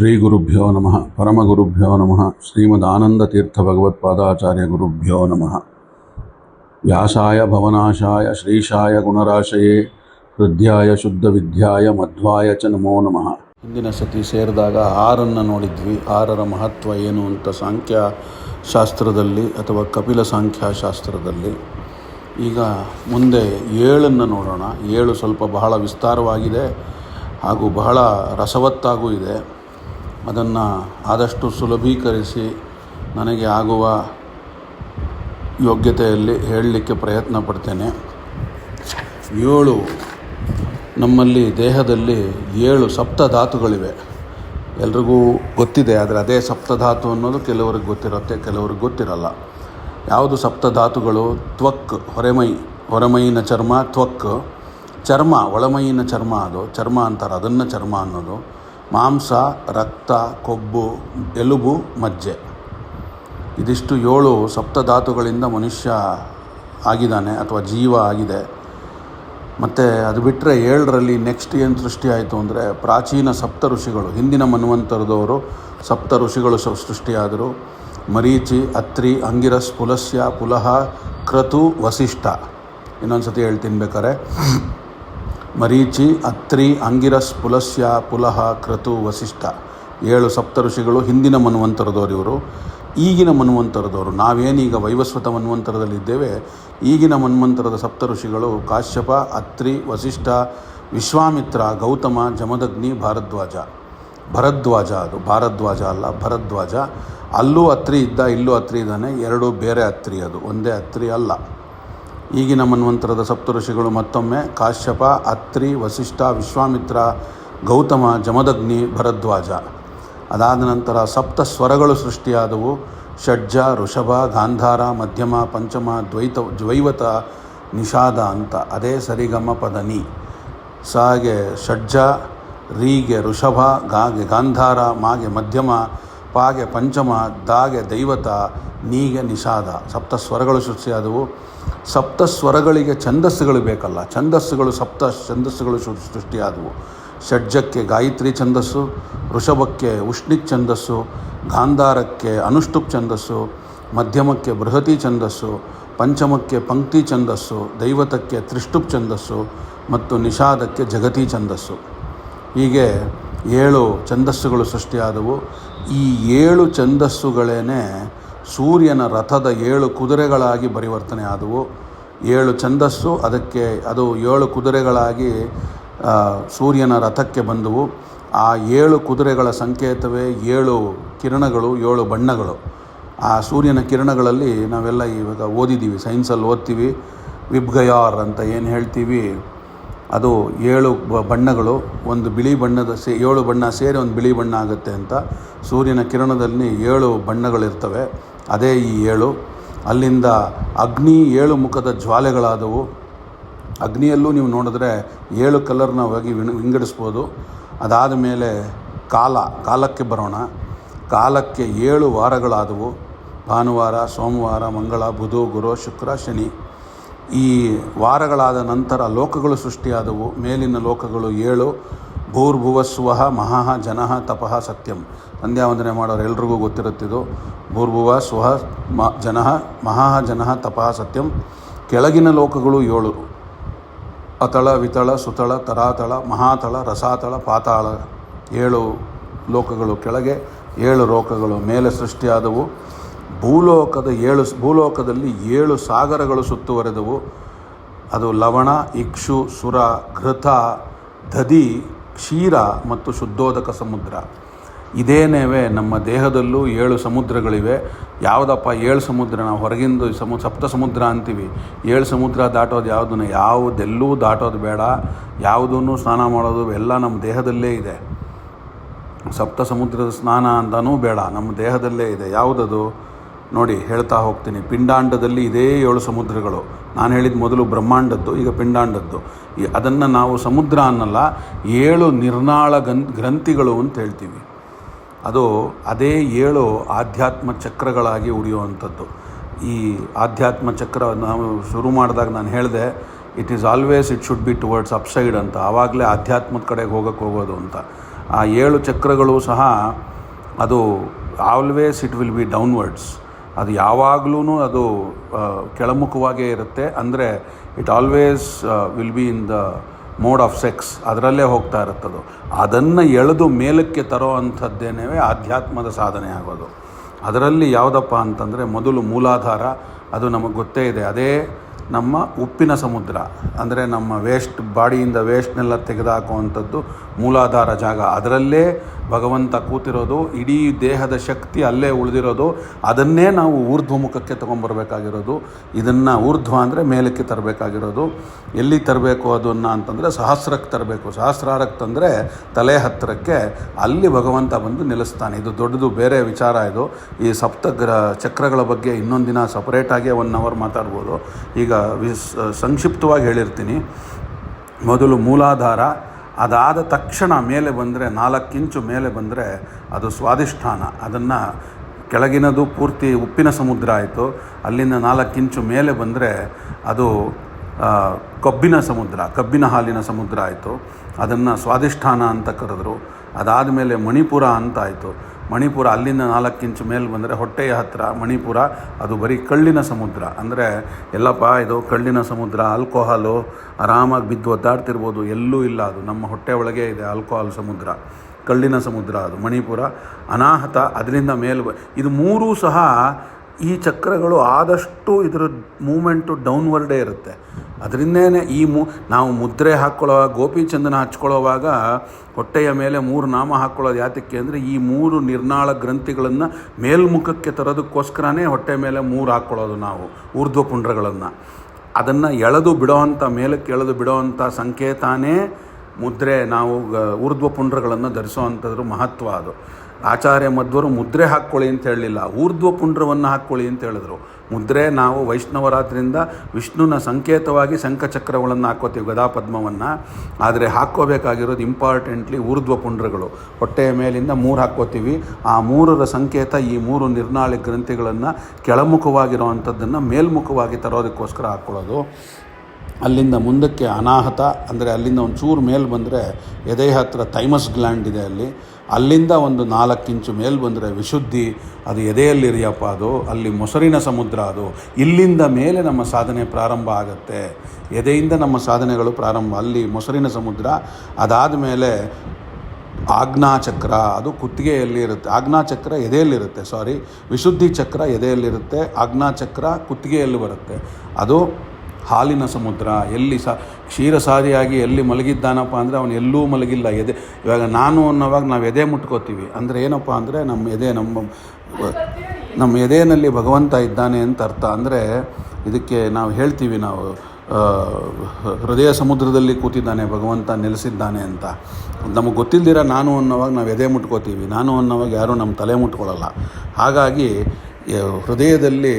ಶ್ರೀ ಗುರುಭ್ಯೋ ನಮಃ, ಪರಮಗುರುಭ್ಯೋ ನಮಃ ಶ್ರೀಮದ್ ಆನಂದತೀರ್ಥ ಭಗವತ್ಪಾದಾಚಾರ್ಯ ಗುರುಭ್ಯೋ ನಮಃ. ವ್ಯಾಸಾಯ ಭವನಾಶಾಯ, ಶ್ರೀಶಾಯ ಗುಣರಾಶಯೇ, ಹೃದಯಾಯ ಶುದ್ಧ ವಿದ್ಯಾಯ ಮಧ್ವಾಯ ಚ ನಮೋ ನಮಃ. ಹಿಂದಿನ ಸತಿ ಸೇರಿದಾಗ ಆರನ್ನು ನೋಡಿದ್ವಿ. ಆರರ ಮಹತ್ವ ಏನು ಅಂತ ಸಾಂಖ್ಯ ಶಾಸ್ತ್ರದಲ್ಲಿ ಅಥವಾ ಕಪಿಲ ಸಾಂಖ್ಯಾಶಾಸ್ತ್ರದಲ್ಲಿ. ಈಗ ಮುಂದೆ ಏಳನ್ನು ನೋಡೋಣ. ಏಳು ಸ್ವಲ್ಪ ಬಹಳ ವಿಸ್ತಾರವಾಗಿದೆ ಹಾಗೂ ಬಹಳ ರಸವತ್ತಾಗೂ ಇದೆ. ಅದನ್ನು ಆದಷ್ಟು ಸುಲಭೀಕರಿಸಿ ನನಗೆ ಆಗುವ ಯೋಗ್ಯತೆಯಲ್ಲಿ ಹೇಳಲಿಕ್ಕೆ ಪ್ರಯತ್ನ ಪಡ್ತೇನೆ. ಏಳು, ನಮ್ಮಲ್ಲಿ ದೇಹದಲ್ಲಿ ಏಳು ಸಪ್ತಧಾತುಗಳಿವೆ. ಎಲ್ರಿಗೂ ಗೊತ್ತಿದೆ, ಆದರೆ ಅದೇ ಸಪ್ತಧಾತು ಅನ್ನೋದು ಕೆಲವರಿಗೆ ಗೊತ್ತಿರುತ್ತೆ, ಕೆಲವ್ರಿಗೆ ಗೊತ್ತಿರಲ್ಲ. ಯಾವುದು ಸಪ್ತಧಾತುಗಳು? ತ್ವಕ್, ಹೊರೆಮೈ, ಹೊರಮೈನ ಚರ್ಮ, ತ್ವಕ್. ಚರ್ಮ, ಒಳಮೈನ ಚರ್ಮ ಅದು. ಚರ್ಮ ಅಂತಾರೆ, ಅದನ್ನು ಚರ್ಮ ಅನ್ನೋದು. ಮಾಂಸ, ರಕ್ತ, ಕೊಬ್ಬು, ಎಲುಬು, ಮಜ್ಜೆ. ಇದಿಷ್ಟು ಏಳು ಸಪ್ತಧಾತುಗಳಿಂದ ಮನುಷ್ಯ ಆಗಿದ್ದಾನೆ ಅಥವಾ ಜೀವ ಆಗಿದೆ. ಮತ್ತು ಅದು ಬಿಟ್ಟರೆ ಏಳರಲ್ಲಿ ನೆಕ್ಸ್ಟ್ ಏನು ಸೃಷ್ಟಿಯಾಯಿತು ಅಂದರೆ ಪ್ರಾಚೀನ ಸಪ್ತ ಋಷಿಗಳು, ಹಿಂದಿನ ಮನ್ವಂತರದವರು ಸಪ್ತ ಋಷಿಗಳು ಸೃಷ್ಟಿಯಾದರು. ಮರೀಚಿ, ಅತ್ರಿ, ಅಂಗಿರಸ್, ಪುಲಸ್ಯ, ಪುಲಹ, ಕ್ರತು, ವಸಿಷ್ಠ. ಇನ್ನೊಂದು ಸತಿ ಹೇಳ್ತೀನಿ ಬೇಕಾರೆ ಮರೀಚಿ, ಅತ್ರಿ, ಅಂಗಿರಸ್, ಪುಲಸ್ಯ, ಪುಲಹ ಕ್ರತು ವಸಿಷ್ಠ. ಏಳು ಸಪ್ತ ಋಷಿಗಳು ಹಿಂದಿನ ಮನ್ವಂತರದವರು ಇವರು ಈಗಿನ ಮನ್ವಂತರದವರು. ನಾವೇನೀಗ ವೈವಸ್ವತ ಮನ್ವಂತರದಲ್ಲಿದ್ದೇವೆ. ಈಗಿನ ಮನ್ವಂತರದ ಸಪ್ತ ಋಷಿಗಳು ಕಾಶ್ಯಪ, ಅತ್ರಿ, ವಸಿಷ್ಠ, ವಿಶ್ವಾಮಿತ್ರ, ಗೌತಮ, ಜಮದಗ್ನಿ, ಭಾರದ್ವಾಜ. ಭರದ್ವಾಜ ಅದು. ಭಾರದ್ವಾಜ ಅಲ್ಲ, ಭರದ್ವಾಜ. ಅಲ್ಲೂ ಅತ್ರಿ ಇದ್ದ, ಇಲ್ಲೂ ಅತ್ರಿ ಇದ್ದಾನೆ. ಎರಡು ಬೇರೆ ಅತ್ರಿ ಅದು. ಒಂದೇ ಅತ್ರಿ ಅಲ್ಲ. ಈಗಿನ ಮನ್ವಂತರದ ಸಪ್ತಋಷಿಗಳು ಮತ್ತೊಮ್ಮೆ ಕಾಶ್ಯಪ, ಅತ್ರಿ, ವಸಿಷ್ಠ, ವಿಶ್ವಾಮಿತ್ರ, ಗೌತಮ, ಜಮದಗ್ನಿ, ಭರದ್ವಾಜ. ಅದಾದ ನಂತರ ಸಪ್ತ ಸ್ವರಗಳು ಸೃಷ್ಟಿಯಾದವು. ಷಡ್ಜ, ಋಷಭ, ಗಾಂಧಾರ, ಮಧ್ಯಮ, ಪಂಚಮ, ದ್ವೈತ ದ್ವೈವತ ನಿಷಾದ ಅಂತ. ಅದೇ ಸರಿಗಮ ಪದನಿ. ಸಾಗೆ ಷಡ್ಜ, ರೀಗೆ ಋಷಭ, ಗಾಗೆ ಗಾಂಧಾರ, ಮಾಗೆ ಮಧ್ಯಮ ಪಾಗೆ ಪಂಚಮ, ದಾಗೆ ದೈವತ, ನೀಗೆ ನಿಷಾದ. ಸಪ್ತ ಸ್ವರಗಳು ಸೃಷ್ಟಿಯಾದವು ಸಪ್ತ ಸ್ವರಗಳಿಗೆ ಛಂದಸ್ಸುಗಳು ಬೇಕಲ್ಲ. ಛಂದಸ್ಸುಗಳು, ಸಪ್ತ ಛಂದಸ್ಸುಗಳು ಸೃಷ್ಟಿಯಾದವು ಷಡ್ಜಕ್ಕೆ ಗಾಯತ್ರಿ ಛಂದಸ್ಸು, ವೃಷಭಕ್ಕೆ ಉಷ್ಣಿಕ್ ಛಂದಸ್ಸು, ಗಾಂಧಾರಕ್ಕೆ ಅನುಷ್ಠುಪ್ ಛಂದಸ್ಸು, ಮಧ್ಯಮಕ್ಕೆ ಬೃಹತಿ ಛಂದಸ್ಸು, ಪಂಚಮಕ್ಕೆ ಪಂಕ್ತಿ ಛಂದಸ್ಸು, ದೈವತಕ್ಕೆ ತ್ರಿಷ್ಟುಪ್ ಛಂದಸ್ಸು ಮತ್ತು ನಿಷಾದಕ್ಕೆ ಜಗತಿ ಛಂದಸ್ಸು. ಹೀಗೆ ಏಳು ಛಂದಸ್ಸುಗಳು ಸೃಷ್ಟಿಯಾದವು ಈ ಏಳು ಛಂದಸ್ಸುಗಳೇ ಸೂರ್ಯನ ರಥದ ಏಳು ಕುದುರೆಗಳಾಗಿ ಪರಿವರ್ತನೆ ಆದವು. ಏಳು ಛಂದಸ್ಸು, ಅದಕ್ಕೆ ಅದು ಏಳು ಕುದುರೆಗಳಾಗಿ ಸೂರ್ಯನ ರಥಕ್ಕೆ ಬಂದವು. ಆ ಏಳು ಕುದುರೆಗಳ ಸಂಕೇತವೇ ಏಳು ಕಿರಣಗಳು, ಏಳು ಬಣ್ಣಗಳು. ಆ ಸೂರ್ಯನ ಕಿರಣಗಳಲ್ಲಿ ನಾವೆಲ್ಲ ಇವಾಗ ಓದಿದ್ದೀವಿ, ಸೈನ್ಸಲ್ಲಿ ಓದ್ತೀವಿ. ವಿಬ್ಗಯಾರ್ ಅಂತ ಏನು ಹೇಳ್ತೀವಿ? ಅದು ಏಳು ಬಣ್ಣಗಳು, ಒಂದು ಬಿಳಿ ಬಣ್ಣದ ಸೇ, ಏಳು ಬಣ್ಣ ಸೇರಿ ಒಂದು ಬಿಳಿ ಬಣ್ಣ ಆಗುತ್ತೆ ಅಂತ ಸೂರ್ಯನ ಕಿರಣದಲ್ಲಿ ಏಳು ಬಣ್ಣಗಳಿರ್ತವೆ. ಅದೇ ಈ ಏಳು. ಅಲ್ಲಿಂದ ಅಗ್ನಿ ಏಳು ಮುಖದ ಜ್ವಾಲೆಗಳಾದವು. ಅಗ್ನಿಯಲ್ಲೂ ನೀವು ನೋಡಿದ್ರೆ ಏಳು ಕಲರ್ನ ಹೋಗಿ ವಿಂಗಡಿಸ್ಬೋದು. ಅದಾದ ಮೇಲೆ ಕಾಲ, ಕಾಲಕ್ಕೆ ಬರೋಣ. ಕಾಲಕ್ಕೆ ಏಳು ವಾರಗಳಾದವು. ಭಾನುವಾರ, ಸೋಮವಾರ, ಮಂಗಳ, ಬುಧ, ಗುರು, ಶುಕ್ರ, ಶನಿ. ಈ ವಾರಗಳಾದ ನಂತರ ಲೋಕಗಳು ಸೃಷ್ಟಿಯಾದವು. ಮೇಲಿನ ಲೋಕಗಳು ಏಳು. ಭೂರ್ಭುವಸ್ವಹ ಮಹಃ ಜನಃ ತಪಃ ಸತ್ಯಂ. ಸಂಧ್ಯಾವಂದನೆ ಮಾಡೋರು ಎಲ್ರಿಗೂ ಗೊತ್ತಿರುತ್ತಿದ್ದು ಭೂರ್ಭುವ ಸ್ವಹ ಮ ಜನಃ ಮಹಃ ಜನಃ ತಪಃ ಸತ್ಯಂ. ಕೆಳಗಿನ ಲೋಕಗಳು ಏಳು. ಅತಳ ವಿತಳ ಸುತಳ ತರಾತಳ ಮಹಾತಳ ರಸಾತಳ, ಪಾತಾಳ. ಏಳು ಲೋಕಗಳು ಕೆಳಗೆ, ಏಳು ಲೋಕಗಳು ಮೇಲೆ ಸೃಷ್ಟಿಯಾದವು. ಭೂಲೋಕದ ಏಳು ಭೂಲೋಕದಲ್ಲಿ ಏಳು ಸಾಗರಗಳು ಸುತ್ತುವರೆದವು. ಅದು ಲವಣ, ಇಕ್ಷು, ಸುರ, ಘೃತ ದಧಿ ಕ್ಷೀರ ಮತ್ತು ಶುದ್ಧೋದಕ ಸಮುದ್ರ. ಇದೇನೇವೆ ನಮ್ಮ ದೇಹದಲ್ಲೂ ಏಳು ಸಮುದ್ರಗಳಿವೆ. ಯಾವುದಪ್ಪ ಏಳು ಸಮುದ್ರ? ನಾವು ಹೊರಗಿಂದು ಸಮು, ಸಪ್ತ ಸಮುದ್ರ ಅಂತೀವಿ. ಏಳು ಸಮುದ್ರ ದಾಟೋದು ಯಾವುದನ್ನು ಯಾವುದೆಲ್ಲೂ ದಾಟೋದು ಬೇಡ. ಯಾವುದನ್ನು ಸ್ನಾನ ಮಾಡೋದು ಎಲ್ಲ ನಮ್ಮ ದೇಹದಲ್ಲೇ ಇದೆ. ಸಪ್ತ ಸಮುದ್ರದ ಸ್ನಾನ ಅಂತಾನೂ ಬೇಡ. ನಮ್ಮ ದೇಹದಲ್ಲೇ ಇದೆ. ಯಾವುದದು? ನೋಡಿ, ಹೇಳ್ತಾ ಹೋಗ್ತೀನಿ. ಪಿಂಡಾಂಡದಲ್ಲಿ ಇದೇ ಏಳು ಸಮುದ್ರಗಳು. ನಾನು ಹೇಳಿದ ಮೊದಲು ಬ್ರಹ್ಮಾಂಡದ್ದು, ಈಗ ಪಿಂಡಾಂಡದ್ದು. ಅದನ್ನು ನಾವು ಸಮುದ್ರ ಅನ್ನಲ್ಲ, ಏಳು ನಿರ್ನಾಳ ಗನ್, ಗ್ರಂಥಿಗಳು ಅಂತ ಹೇಳ್ತೀವಿ. ಅದು ಅದೇ ಏಳು ಆಧ್ಯಾತ್ಮ ಚಕ್ರಗಳಾಗಿ ಉಳಿಯುವಂಥದ್ದು. ಈ ಆಧ್ಯಾತ್ಮ ಚಕ್ರ ನಾವು ಶುರು ಮಾಡಿದಾಗ ನಾನು ಹೇಳಿದೆ it is always it should be towards upside ಅಂತ. ಆವಾಗಲೇ ಆಧ್ಯಾತ್ಮದ ಕಡೆಗೆ ಹೋಗೋಕ್ಕೆ ಹೋಗೋದು ಅಂತ. ಆ ಏಳು ಚಕ್ರಗಳು ಸಹ, ಅದು always it will be downwards ಅದು ಯಾವಾಗಲೂ ಅದು ಕೆಳಮುಖವಾಗೇ ಇರುತ್ತೆ. ಅಂದರೆ it always will be in the mode of sex ಅದರಲ್ಲೇ ಹೋಗ್ತಾ ಇರುತ್ತದು. ಅದನ್ನು ಎಳೆದು ಮೇಲಕ್ಕೆ ತರೋ ಅಂಥದ್ದೇನೇ ಆಧ್ಯಾತ್ಮದ ಸಾಧನೆ ಆಗೋದು. ಅದರಲ್ಲಿ ಯಾವುದಪ್ಪ ಅಂತಂದರೆ ಮೊದಲು ಮೂಲಾಧಾರ, ಅದು ನಮಗೆ ಗೊತ್ತೇ ಇದೆ. ಅದೇ ನಮ್ಮ ಉಪ್ಪಿನ ಸಮುದ್ರ, ಅಂದರೆ ನಮ್ಮ ವೇಸ್ಟ್ ಬಾಡಿಯಿಂದ ವೇಸ್ಟ್ನೆಲ್ಲ ತೆಗೆದುಹಾಕುವಂಥದ್ದು ಮೂಲಾಧಾರ ಜಾಗ. ಅದರಲ್ಲೇ ಭಗವಂತ ಕೂತಿರೋದು, ಇಡೀ ದೇಹದ ಶಕ್ತಿ ಅಲ್ಲೇ ಉಳಿದಿರೋದು, ಅದನ್ನೇ ನಾವು ಊರ್ಧ್ವಮುಖಕ್ಕೆ ತೊಗೊಂಬರ್ಬೇಕಾಗಿರೋದು ಇದನ್ನು ಊರ್ಧ್ವ ಅಂದರೆ ಮೇಲಕ್ಕೆ ತರಬೇಕಾಗಿರೋದು. ಎಲ್ಲಿ ತರಬೇಕು ಅದನ್ನು ಅಂತಂದರೆ ಸಹಸ್ರಕ್ಕೆ ತರಬೇಕು. ಸಹಸ್ರಾರಕ್ಕೆ ತಂದರೆ ತಲೆ ಹತ್ತಿರಕ್ಕೆ ಅಲ್ಲಿ ಭಗವಂತ ಬಂದು ನಿಲ್ಲಿಸ್ತಾನೆ. ಇದು ದೊಡ್ಡದು, ಬೇರೆ ವಿಚಾರ ಇದು. ಈ ಸಪ್ತ ಗ್ರ ಚಕ್ರಗಳ ಬಗ್ಗೆ ಇನ್ನೊಂದಿನ ಸಪರೇಟಾಗಿ ಒನ್ ಅವರ್ ಮಾತಾಡ್ಬೋದು. ಈಗ ಸಂಕ್ಷಿಪ್ತವಾಗಿ ಹೇಳಿರ್ತೀನಿ. ಮೊದಲು ಮೂಲಾಧಾರ ಅದಾದ ತಕ್ಷಣ ಮೇಲೆ ಬಂದರೆ, ನಾಲ್ಕು ಇಂಚು ಮೇಲೆ ಬಂದರೆ ಅದು ಸ್ವಾದಿಷ್ಠಾನ ಅದನ್ನು ಕೆಳಗಿನದು ಪೂರ್ತಿ ಉಪ್ಪಿನ ಸಮುದ್ರ ಆಯಿತು. ಅಲ್ಲಿಂದ ನಾಲ್ಕು ಇಂಚು ಮೇಲೆ ಬಂದರೆ ಅದು ಕಬ್ಬಿನ ಸಮುದ್ರ, ಕಬ್ಬಿನ ಹಾಲಿನ ಸಮುದ್ರ ಆಯಿತು. ಅದನ್ನು ಸ್ವಾದಿಷ್ಠಾನ ಅಂತ ಕರೆದ್ರು. ಅದಾದ ಮೇಲೆ ಮಣಿಪುರ ಅಂತ ಆಯಿತು. ಮಣಿಪುರ ಅಲ್ಲಿಂದ ನಾಲ್ಕು ಇಂಚು ಮೇಲೆ ಬಂದರೆ ಹೊಟ್ಟೆಯ ಹತ್ತಿರ ಮಣಿಪುರ, ಅದು ಬರೀ ಕಳ್ಳಿನ ಸಮುದ್ರ. ಅಂದರೆ, ಎಲ್ಲಪ್ಪ, ಇದು ಕಳ್ಳಿನ ಸಮುದ್ರ ಆಲ್ಕೋಹಾಲು ಆರಾಮಾಗಿ ಬಿದ್ದು ಒದ್ದಾಡ್ತಿರ್ಬೋದು, ಎಲ್ಲೂ ಇಲ್ಲ ಅದು. ನಮ್ಮ ಹೊಟ್ಟೆ ಒಳಗೆ ಇದೆ ಆಲ್ಕೋಹಾಲ್ ಸಮುದ್ರ, ಕಳ್ಳಿನ ಸಮುದ್ರ ಅದು, ಮಣಿಪುರ. ಅನಾಹತ, ಅದರಿಂದ ಮೇಲೆ ಇದು ಮೂರೂ ಸಹ ಈ ಚಕ್ರಗಳು ಆದಷ್ಟು ಇದರ ಮೂಮೆಂಟು ಡೌನ್ವರ್ಡೇ ಇರುತ್ತೆ. ಅದರಿಂದೇ ಈ ಮು, ನಾವು ಮುದ್ರೆ ಹಾಕ್ಕೊಳ್ಳೋವಾಗ ಗೋಪಿಚಂದನ ಹಚ್ಕೊಳ್ಳೋವಾಗ, ಹೊಟ್ಟೆಯ ಮೇಲೆ ಮೂರು ನಾಮ ಹಾಕ್ಕೊಳ್ಳೋದು ಯಾತಕ್ಕೆ ಅಂದರೆ, ಈ ಮೂರು ನಿರ್ನಾಳ ಗ್ರಂಥಿಗಳನ್ನು ಮೇಲ್ಮುಖಕ್ಕೆ ತರೋದಕ್ಕೋಸ್ಕರನೇ ಹೊಟ್ಟೆ ಮೇಲೆ ಮೂರು ಹಾಕ್ಕೊಳ್ಳೋದು ನಾವು, ಊರ್ಧ್ವಪುಂಡ್ರಗಳನ್ನು. ಅದನ್ನು ಎಳೆದು ಬಿಡೋವಂಥ ಮೇಲಕ್ಕೆ ಎಳೆದು ಬಿಡೋವಂಥ ಸಂಕೇತನೇ ಮುದ್ರೆ ನಾವು, ಗ- ಧರಿಸೋ ಅಂಥದ್ರ ಮಹತ್ವ ಅದು. ಆಚಾರ್ಯ ಮಧ್ವರು ಮುದ್ರೆ ಹಾಕ್ಕೊಳ್ಳಿ ಅಂತ ಹೇಳಲಿಲ್ಲ. ಊರ್ಧ್ವಪುಂಡ್ರವನ್ನು ಹಾಕ್ಕೊಳ್ಳಿ ಅಂತ ಹೇಳಿದ್ರು. ಮುದ್ರೆ ನಾವು ವೈಷ್ಣವರಾದ್ರಿಂದ ವಿಷ್ಣುವಿನ ಸಂಕೇತವಾಗಿ ಶಂಖಚಕ್ರಗಳನ್ನು ಹಾಕ್ಕೋತೀವಿ ಗದಾಪದ್ಮವನ್ನು. ಆದರೆ ಹಾಕ್ಕೋಬೇಕಾಗಿರೋದು ಇಂಪಾರ್ಟೆಂಟ್ಲಿ ಊರ್ಧ್ವ ಪುಂಡ್ರಗಳು. ಹೊಟ್ಟೆಯ ಮೇಲಿಂದ ಮೂರು ಹಾಕ್ಕೋತೀವಿ. ಆ ಮೂರರ ಸಂಕೇತ ಈ ಮೂರು ನಿರ್ನಾಳಿ ಗ್ರಂಥಿಗಳನ್ನು ಕೆಳಮುಖವಾಗಿರುವಂಥದ್ದನ್ನು ಮೇಲ್ಮುಖವಾಗಿ ತರೋದಕ್ಕೋಸ್ಕರ ಹಾಕ್ಕೊಳ್ಳೋದು. ಅಲ್ಲಿಂದ ಮುಂದಕ್ಕೆ ಅನಾಹತ, ಅಂದರೆ ಅಲ್ಲಿಂದ ಒಂದು ಚೂರು ಮೇಲೆ ಬಂದರೆ ಎದೆಯ ಹತ್ರ ಥೈಮಸ್ ಗ್ಲ್ಯಾಂಡ್ ಇದೆ ಅಲ್ಲಿ. ಅಲ್ಲಿಂದ ಒಂದು ನಾಲ್ಕು ಇಂಚು ಮೇಲೆ ಬಂದರೆ ವಿಶುದ್ಧಿ, ಅದು ಎದೆಯಲ್ಲಿರಿಯಪ್ಪ ಅದು, ಅಲ್ಲಿ ಮೊಸರಿನ ಸಮುದ್ರ ಅದು. ಇಲ್ಲಿಂದ ಮೇಲೆ ನಮ್ಮ ಸಾಧನೆ ಪ್ರಾರಂಭ ಆಗುತ್ತೆ. ಎದೆಯಿಂದ ನಮ್ಮ ಸಾಧನೆಗಳು ಪ್ರಾರಂಭ, ಅಲ್ಲಿ ಮೊಸರಿನ ಸಮುದ್ರ, ಅದಾದ ಮೇಲೆ ಆಜ್ಞಾಚಕ್ರ, ಅದು ಕುತ್ತಿಗೆಯಲ್ಲಿ ಇರುತ್ತೆ. ಆಜ್ಞಾಚಕ್ರ ಎದೆಯಲ್ಲಿರುತ್ತೆ ಸಾರಿ ವಿಶುದ್ಧಿ ಚಕ್ರ ಎದೆಯಲ್ಲಿರುತ್ತೆ ಆಜ್ಞಾಚಕ್ರ ಕುತ್ತಿಗೆಯಲ್ಲಿ ಬರುತ್ತೆ. ಅದು ಹಾಲಿನ ಸಮುದ್ರ, ಎಲ್ಲಿ ಸ ಕ್ಷೀರಸಾದಿಯಾಗಿ ಎಲ್ಲಿ ಮಲಗಿದ್ದಾನಪ್ಪ ಅಂದರೆ ಅವನು ಎಲ್ಲೂ ಮಲಗಿಲ್ಲ. ಎದೆ, ಇವಾಗ ನಾನು ಅನ್ನೋವಾಗ ನಾವು ಎದೆ ಮುಟ್ಕೋತೀವಿ. ಅಂದರೆ ಏನಪ್ಪ ಅಂದರೆ ನಮ್ಮ ಎದೆ ನಮ್ಮ ನಮ್ಮ ಎದೆಯಲ್ಲಿ ಭಗವಂತ ಇದ್ದಾನೆ ಅಂತ ಅರ್ಥ. ಅಂದರೆ ಇದಕ್ಕೆ ನಾವು ಹೇಳ್ತೀವಿ ನಾವು ಹೃದಯ ಸಮುದ್ರದಲ್ಲಿ ಕೂತಿದ್ದಾನೆ, ಭಗವಂತ ನೆಲೆಸಿದ್ದಾನೆ ಅಂತ. ನಮಗೆ ಗೊತ್ತಿಲ್ದಿರ ನಾನು ಅನ್ನೋವಾಗ ನಾವು ಎದೆ ಮುಟ್ಕೋತೀವಿ. ನಾನು ಅನ್ನೋವಾಗ ಯಾರೂ ನಮ್ಮ ತಲೆ ಮುಟ್ಕೊಳ್ಳಲ್ಲ. ಹಾಗಾಗಿ ಹೃದಯದಲ್ಲಿ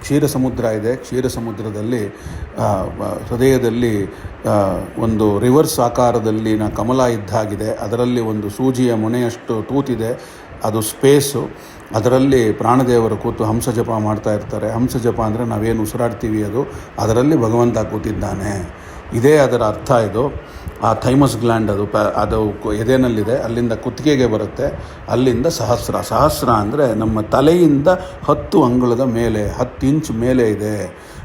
ಕ್ಷೀರ ಸಮುದ್ರ ಇದೆ ಕ್ಷೀರ ಸಮುದ್ರದಲ್ಲಿ ಹೃದಯದಲ್ಲಿ ಒಂದು ರಿವರ್ಸ್ ಆಕಾರದಲ್ಲಿನ ಕಮಲ ಇದ್ದಾಗಿದೆ. ಅದರಲ್ಲಿ ಒಂದು ಸೂಜಿಯ ಮೊನೆಯಷ್ಟು ತೂತಿದೆ. ಅದು ಸ್ಪೇಸು. ಅದರಲ್ಲಿ ಪ್ರಾಣದೇವರು ಕೂತು ಹಂಸ ಜಪ ಮಾಡ್ತಾ ಇರ್ತಾರೆ. ಹಂಸ ಜಪ ಅಂದರೆ ನಾವೇನು ಉಸಿರಾಡ್ತೀವಿ ಅದು. ಅದರಲ್ಲಿ ಭಗವಂತ ಕೂತಿದ್ದಾನೆ. ಇದೇ ಅದರ ಅರ್ಥ ಇದು. ಆ ಥೈಮಸ್ ಗ್ಲ್ಯಾಂಡ್ ಅದು ಪ ಅದು ಎದೆನಲ್ಲಿದೆ, ಅಲ್ಲಿಂದ ಕುತ್ತಿಗೆಗೆ ಬರುತ್ತೆ, ಅಲ್ಲಿಂದ ಸಹಸ್ರ. ಸಹಸ್ರ ಅಂದರೆ ನಮ್ಮ ತಲೆಯಿಂದ ಹತ್ತು ಅಂಗುಳದ ಮೇಲೆ, ಹತ್ತು ಇಂಚ್ ಮೇಲೆ ಇದೆ.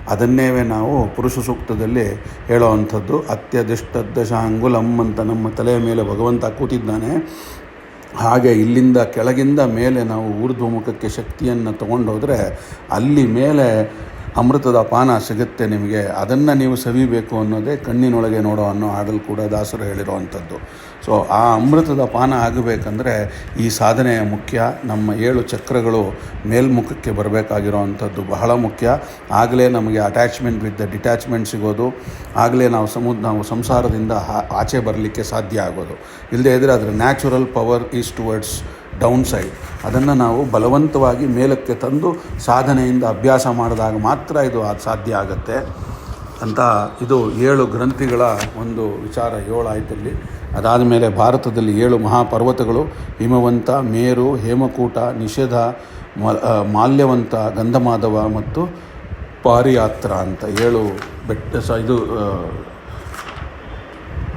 ಅದನ್ನೇವೆ ನಾವು ಪುರುಷ ಸೂಕ್ತದಲ್ಲಿ ಹೇಳೋವಂಥದ್ದು. ಅತ್ಯದಿಷ್ಟ ದಶ ಅಂಗುಲಂ ಅಂತ ನಮ್ಮ ತಲೆಯ ಮೇಲೆ ಭಗವಂತ ಕೂತಿದ್ದಾನೆ. ಹಾಗೆ ಇಲ್ಲಿಂದ ಕೆಳಗಿಂದ ಮೇಲೆ ನಾವು ಊರ್ಧ್ವಮುಖಕ್ಕೆ ಶಕ್ತಿಯನ್ನು ತಗೊಂಡೋದ್ರೆ ಅಲ್ಲಿ ಮೇಲೆ ಅಮೃತದ ಪಾನ ಸಿಗುತ್ತೆ ನಿಮಗೆ, ಅದನ್ನು ನೀವು ಸವಿಬೇಕು ಅನ್ನೋದೇ ಕಣ್ಣಿನೊಳಗೆ ನೋಡೋ ಅನ್ನೋ ಹಾಡಲು ಕೂಡ ದಾಸರು ಹೇಳಿರುವಂಥದ್ದು. ಸೊ ಆ ಅಮೃತದ ಪಾನ ಆಗಬೇಕಂದ್ರೆ ಈ ಸಾಧನೆಯ ಮುಖ್ಯ, ನಮ್ಮ ಏಳು ಚಕ್ರಗಳು ಮೇಲ್ಮುಖಕ್ಕೆ ಬರಬೇಕಾಗಿರೋ ಅಂಥದ್ದು ಬಹಳ ಮುಖ್ಯ. ಆಗಲೇ ನಮಗೆ ಅಟ್ಯಾಚ್ಮೆಂಟ್ ವಿತ್ ದ ಡಿಟ್ಯಾಚ್ಮೆಂಟ್ ಸಿಗೋದು, ಆಗಲೇ ನಾವು ಸಮು, ನಾವು ಸಂಸಾರದಿಂದ ಆಚೆ ಬರಲಿಕ್ಕೆ ಸಾಧ್ಯ ಆಗೋದು. ಇಲ್ಲದೇ ಇದ್ದರೆ ಅದರ natural power is towards down side ಅದನ್ನು ನಾವು ಬಲವಂತವಾಗಿ ಮೇಲಕ್ಕೆ ತಂದು ಸಾಧನೆಯಿಂದ ಅಭ್ಯಾಸ ಮಾಡಿದಾಗ ಮಾತ್ರ ಇದು ಅದು ಸಾಧ್ಯ ಆಗುತ್ತೆ. ಅಂತ ಇದು ಏಳು ಗ್ರಂಥಿಗಳ ಒಂದು ವಿಚಾರ ಏಳು ಆಯ್ತಲ್ಲಿ. ಅದಾದ ಮೇಲೆ ಭಾರತದಲ್ಲಿ ಏಳು ಮಹಾಪರ್ವತಗಳು, ಹಿಮವಂತ, ಮೇರು, ಹೇಮಕೂಟ, ನಿಷೇಧ ಮಾಲ್ಯವಂತ, ಗಂಧಮಾಧವ ಮತ್ತು ಪಾರಿಯಾತ್ರ ಅಂತ ಏಳು ಬೆಟ್ಟ, ಸ, ಇದು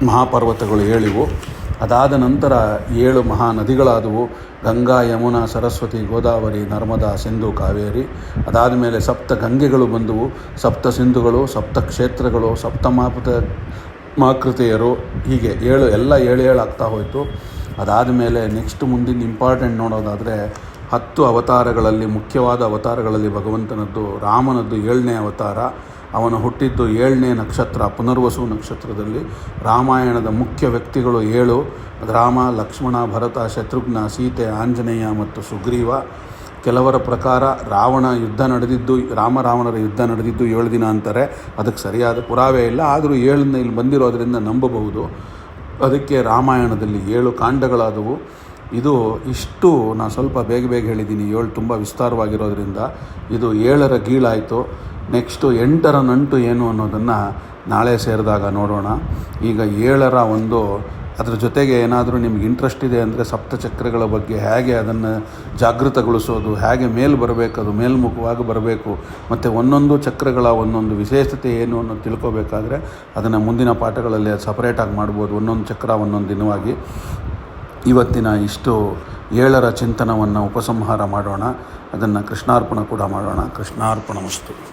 ಮಹಾಪರ್ವತಗಳು ಏಳಿವು. ಅದಾದ ನಂತರ ಏಳು ಮಹಾನದಿಗಳಾದವು. ಗಂಗಾ, ಯಮುನಾ, ಸರಸ್ವತಿ, ಗೋದಾವರಿ, ನರ್ಮದಾ, ಸಿಂಧು, ಕಾವೇರಿ. ಅದಾದ ಮೇಲೆ ಸಪ್ತ ಗಂಗೆಗಳು ಬಂದವು. ಸಪ್ತ ಸಿಂಧುಗಳು, ಸಪ್ತ ಕ್ಷೇತ್ರಗಳು ಸಪ್ತಮಾಪತ ಮಾಕೃತಿಯರು. ಹೀಗೆ ಏಳು, ಎಲ್ಲ ಏಳು ಏಳು ಆಗ್ತಾ ಹೋಯಿತು. ಅದಾದ ಮೇಲೆ ನೆಕ್ಸ್ಟ್ ಮುಂದಿನ ಇಂಪಾರ್ಟೆಂಟ್ ನೋಡೋದಾದರೆ ಹತ್ತು ಅವತಾರಗಳಲ್ಲಿ, ಮುಖ್ಯವಾದ ಅವತಾರಗಳಲ್ಲಿ ಭಗವಂತನದ್ದು ರಾಮನದ್ದು ಏಳನೇ ಅವತಾರ. ಅವನು ಹುಟ್ಟಿದ್ದು ಏಳನೇ ನಕ್ಷತ್ರ, ಪುನರ್ವಸು ನಕ್ಷತ್ರದಲ್ಲಿ. ರಾಮಾಯಣದ ಮುಖ್ಯ ವ್ಯಕ್ತಿಗಳು ಏಳು. ರಾಮ, ಲಕ್ಷ್ಮಣ, ಭರತ, ಶತ್ರುಘ್ನ, ಸೀತೆ, ಆಂಜನೇಯ ಮತ್ತು ಸುಗ್ರೀವ. ಕೆಲವರ ಪ್ರಕಾರ ರಾವಣ ಯುದ್ಧ ನಡೆದಿದ್ದು, ರಾಮ ರಾವಣರ ಯುದ್ಧ ನಡೆದಿದ್ದು ಏಳು ದಿನ ಅಂತಾರೆ. ಅದಕ್ಕೆ ಸರಿಯಾದ ಪುರಾವೆ ಇಲ್ಲ. ಆದರೂ ಏಳನ್ನ ಇಲ್ಲಿ ಬಂದಿರೋದರಿಂದ ನಂಬಬಹುದು. ಅದಕ್ಕೆ ರಾಮಾಯಣದಲ್ಲಿ ಏಳು ಕಾಂಡಗಳಾದವು. ಇದು ಇಷ್ಟು ನಾನು ಸ್ವಲ್ಪ ಬೇಗ ಬೇಗ ಹೇಳಿದ್ದೀನಿ. ಏಳು ತುಂಬ ವಿಸ್ತಾರವಾಗಿರೋದ್ರಿಂದ ಇದು ಏಳರ ಗೀಳಾಯಿತು. ನೆಕ್ಸ್ಟು ಎಂಟರ ನಂಟು ಏನು ಅನ್ನೋದನ್ನು ನಾಳೆ ಸೇರಿದಾಗ ನೋಡೋಣ. ಈಗ ಏಳರ ಒಂದು ಅದರ ಜೊತೆಗೆ ಏನಾದರೂ ನಿಮ್ಗೆ ಇಂಟ್ರೆಸ್ಟ್ ಇದೆ ಅಂದರೆ ಸಪ್ತಚಕ್ರಗಳ ಬಗ್ಗೆ ಹೇಗೆ ಅದನ್ನು ಜಾಗೃತಗೊಳಿಸೋದು, ಹೇಗೆ ಮೇಲ್ ಬರಬೇಕು, ಅದು ಮೇಲ್ಮುಖವಾಗಿ ಬರಬೇಕು, ಮತ್ತು ಒಂದೊಂದು ಚಕ್ರಗಳ ಒಂದೊಂದು ವಿಶೇಷತೆ ಏನು ಅನ್ನೋದು ತಿಳ್ಕೊಬೇಕಾದ್ರೆ ಅದನ್ನು ಮುಂದಿನ ಪಾಠಗಳಲ್ಲಿ ಸಪ್ರೇಟಾಗಿ ಮಾಡ್ಬೋದು, ಒಂದೊಂದು ಚಕ್ರ ಒಂದೊಂದು ದಿನವಾಗಿ. ಇವತ್ತಿನ ಇಷ್ಟು ಏಳರ ಚಿಂತನವನ್ನು ಉಪಸಂಹಾರ ಮಾಡೋಣ. ಅದನ್ನು ಕೃಷ್ಣಾರ್ಪಣ ಕೂಡ ಮಾಡೋಣ. ಕೃಷ್ಣಾರ್ಪಣ ವಸ್ತು